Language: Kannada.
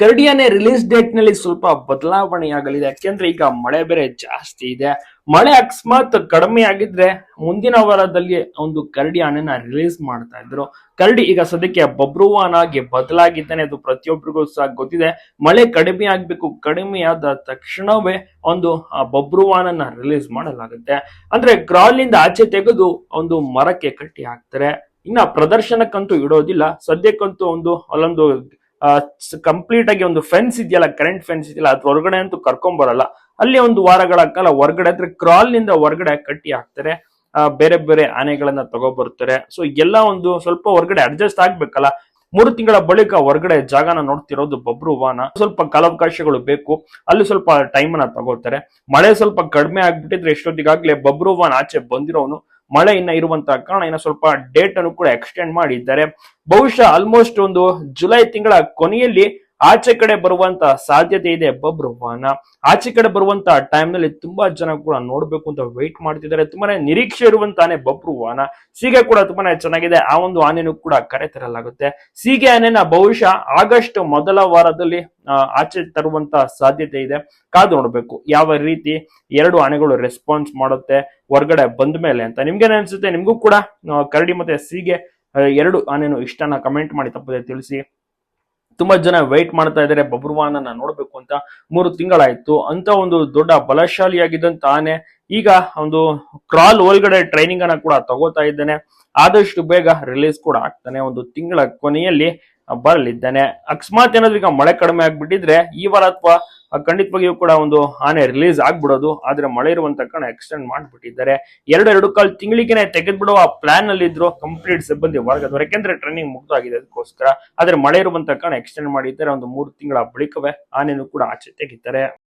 ಕರಡಿಯಾನೆ ರಿಲೀಸ್ ಡೇಟ್ನಲ್ಲಿ ಸ್ವಲ್ಪ ಬದಲಾವಣೆಯಾಗಲಿದೆ ಯಾಕೆಂದ್ರೆ ಈಗ ಮಳೆ ಬೇರೆ ಜಾಸ್ತಿ ಇದೆ. ಮಳೆ ಅಕಸ್ಮಾತ್ ಕಡಿಮೆ ಆಗಿದ್ರೆ ಮುಂದಿನ ವಾರದಲ್ಲಿ ಒಂದು ಕರಡಿ ಆನೆನ ರಿಲೀಸ್ ಮಾಡ್ತಾ ಇದ್ರು. ಕರಡಿ ಈಗ ಸದ್ಯಕ್ಕೆ ಬಬ್ರುವಾನಾಗಿ ಬದಲಾಗಿದ್ದಾನೆ ಅದು ಪ್ರತಿಯೊಬ್ಬರಿಗೂ ಸಹ ಗೊತ್ತಿದೆ. ಮಳೆ ಕಡಿಮೆ ಆಗ್ಬೇಕು, ಕಡಿಮೆ ಆದ ತಕ್ಷಣವೇ ಒಂದು ಬಬ್ರುವಾನನ್ನ ರಿಲೀಸ್ ಮಾಡಲಾಗುತ್ತೆ. ಅಂದ್ರೆ ಕ್ರಾಲಿಂದ ಆಚೆ ತೆಗೆದು ಒಂದು ಮರಕ್ಕೆ ಕಟ್ಟಿ ಹಾಕ್ತಾರೆ. ಇನ್ನ ಪ್ರದರ್ಶನಕ್ಕಂತೂ ಇಡೋದಿಲ್ಲ. ಸದ್ಯಕ್ಕಂತೂ ಒಂದು ಅಲ್ಲೊಂದು ಕಂಪ್ಲೀಟ್ ಆಗಿ ಒಂದು ಫೆನ್ಸ್ ಇದೆಯಲ್ಲ ಕರೆಂಟ್ ಫೆನ್ಸ್ ಇದೆಯಲ್ಲ ಅದ್ರ ಹೊರಗಡೆ ಅಂತೂ ಕರ್ಕೊಂಡ್ ಬರಲ್ಲ. ಅಲ್ಲಿ ಒಂದು ವಾರಗಳ ಕಾಲ ಹೊರಗಡೆ, ಅಂದ್ರೆ ಕ್ರಾಲ್ನಿಂದ ಹೊರಗಡೆ ಕಟ್ಟಿ ಹಾಕ್ತಾರೆ. ಬೇರೆ ಬೇರೆ ಆನೆಗಳನ್ನ ತಗೊಬರ್ತಾರೆ. ಸೊ ಎಲ್ಲ ಒಂದು ಸ್ವಲ್ಪ ಹೊರಗಡೆ ಅಡ್ಜಸ್ಟ್ ಆಗ್ಬೇಕಲ್ಲ. ಮೂರು ತಿಂಗಳ ಬಳಿಕ ಹೊರಗಡೆ ಜಾಗನ ನೋಡ್ತಿರೋದು ಬಬ್ರು ವಾನ ಸ್ವಲ್ಪ ಕಾಲಾವಕಾಶಗಳು ಬೇಕು. ಅಲ್ಲಿ ಸ್ವಲ್ಪ ಟೈಮ್ ಅನ್ನ ತಗೋತಾರೆ. ಮಳೆ ಸ್ವಲ್ಪ ಕಡಿಮೆ ಆಗ್ಬಿಟ್ಟಿದ್ರೆ ಎಷ್ಟೊತ್ತಿಗಾಗ್ಲೇ ಬಬ್ರು ವಾನ್ ಆಚೆ ಬಂದಿರೋನು. ಮಳೆ ಇನ್ನ ಇರುವಂತಹ ಕಾರಣ ಇನ್ನ ಸ್ವಲ್ಪ ಡೇಟ್ ಅನ್ನು ಕೂಡ ಎಕ್ಸ್ಟೆಂಡ್ ಮಾಡಿದ್ದಾರೆ. ಬಹುಶಃ ಆಲ್ಮೋಸ್ಟ್ ಒಂದು ಜುಲೈ ತಿಂಗಳ ಕೊನೆಯಲ್ಲಿ ಆಚೆ ಕಡೆ ಬರುವಂತ ಸಾಧ್ಯತೆ ಇದೆ ಬಬ್ರುವಾನ ಆಚೆ ಕಡೆ ಬರುವಂತ ಟೈಮ್ನಲ್ಲಿ ತುಂಬಾ ಜನ ಕೂಡ ನೋಡ್ಬೇಕು ಅಂತ ವೆಯ್ಟ್ ಮಾಡ್ತಿದ್ದಾರೆ. ತುಂಬಾನೇ ನಿರೀಕ್ಷೆ ಇರುವಂತಾನೆ ಬಬ್ರು ವಾಹನ ಸೀಗೆ ಕೂಡ ತುಂಬಾನೇ ಚೆನ್ನಾಗಿದೆ. ಆ ಒಂದು ಆನೆಯನ್ನು ಕೂಡ ಕರೆ ತರಲಾಗುತ್ತೆ. ಸೀಗೆ ಆನೆನ ಬಹುಶಃ ಆಗಸ್ಟ್ ಮೊದಲ ವಾರದಲ್ಲಿ ಆಚೆ ತರುವಂತ ಸಾಧ್ಯತೆ ಇದೆ. ಕಾದು ನೋಡ್ಬೇಕು. ಯಾವ ರೀತಿ ಎರಡು ಆನೆಗಳು ರೆಸ್ಪಾನ್ಸ್ ಮಾಡುತ್ತೆ ಹೊರಗಡೆ ಬಂದ ಮೇಲೆ ಅಂತ. ನಿಮ್ಗೇನ್ ಅನ್ಸುತ್ತೆ? ನಿಮ್ಗೂ ಕೂಡ ಕರಡಿ ಮತ್ತೆ ಸೀಗೆ ಎರಡು ಆನೆನು ಇಷ್ಟನ ಕಮೆಂಟ್ ಮಾಡಿ ತಪ್ಪದೆ ತಿಳಿಸಿ. ತುಂಬಾ ಜನ ವೆಯ್ಟ್ ಮಾಡ್ತಾ ಇದ್ದಾರೆ. ಬಬ್ರುವಾನನ್ನ ನೋಡಬೇಕು ಅಂತ ಮೂರು ತಿಂಗಳಾಯ್ತು. ಅಂತ ಒಂದು ದೊಡ್ಡ ಬಲಶಾಲಿಯಾಗಿದ್ದಂತ ಆನೆ ಈಗ ಒಂದು ಕ್ರಾಲ್ ಒಳಗಡೆ ಟ್ರೈನಿಂಗ್ ಅನ್ನ ಕೂಡ ತಗೋತಾ ಇದ್ದಾನೆ. ಆದಷ್ಟು ಬೇಗ ರಿಲೀಸ್ ಕೂಡ ಆಗ್ತಾನೆ. ಒಂದು ತಿಂಗಳ ಕೊನೆಯಲ್ಲಿ ಬರಲಿದ್ದಾನೆ. ಅಕಸ್ಮಾತ್ ಏನಾದ್ರು ಈಗ ಮಳೆ ಕಡಿಮೆ ಆಗ್ಬಿಟ್ಟಿದ್ರೆ ಈ ವಾರ ಅಥವಾ ಖಂಡಿತವಾಗಿಯೂ ಕೂಡ ಒಂದು ಆನೆ ರಿಲೀಸ್ ಆಗ್ಬಿಡೋದು. ಆದ್ರೆ ಮಳೆ ಇರುವಂತ ಕಾರಣ ಎಕ್ಸ್ಟೆಂಡ್ ಮಾಡ್ಬಿಟ್ಟಿದ್ದಾರೆ. ಎರಡು ಎರಡು ಕಾಲ್ ತಿಂಗಳಿಗೆನೆ ತೆಗೆದ್ಬಿಡುವ ಪ್ಲಾನ್ ಅಲ್ಲಿ ಇದ್ರು ಕಂಪ್ಲೀಟ್ ಸಿಬ್ಬಂದಿ ವರ್ಗದವರು ಯಾಕೆಂದ್ರೆ ಟ್ರೈನಿಂಗ್ ಮುಗ್ದಾಗಿದೆ ಅದಕ್ಕೋಸ್ಕರ. ಆದ್ರೆ ಮಳೆ ಇರುವಂತ ಕಾರಣ ಎಕ್ಸ್ಟೆಂಡ್ ಮಾಡಿದ್ದಾರೆ. ಒಂದು ಮೂರು ತಿಂಗಳ ಬಳಿಕವೇ ಆನೆಯನ್ನು ಕೂಡ ಆಚೆ ತೆಗಿತಾರೆ.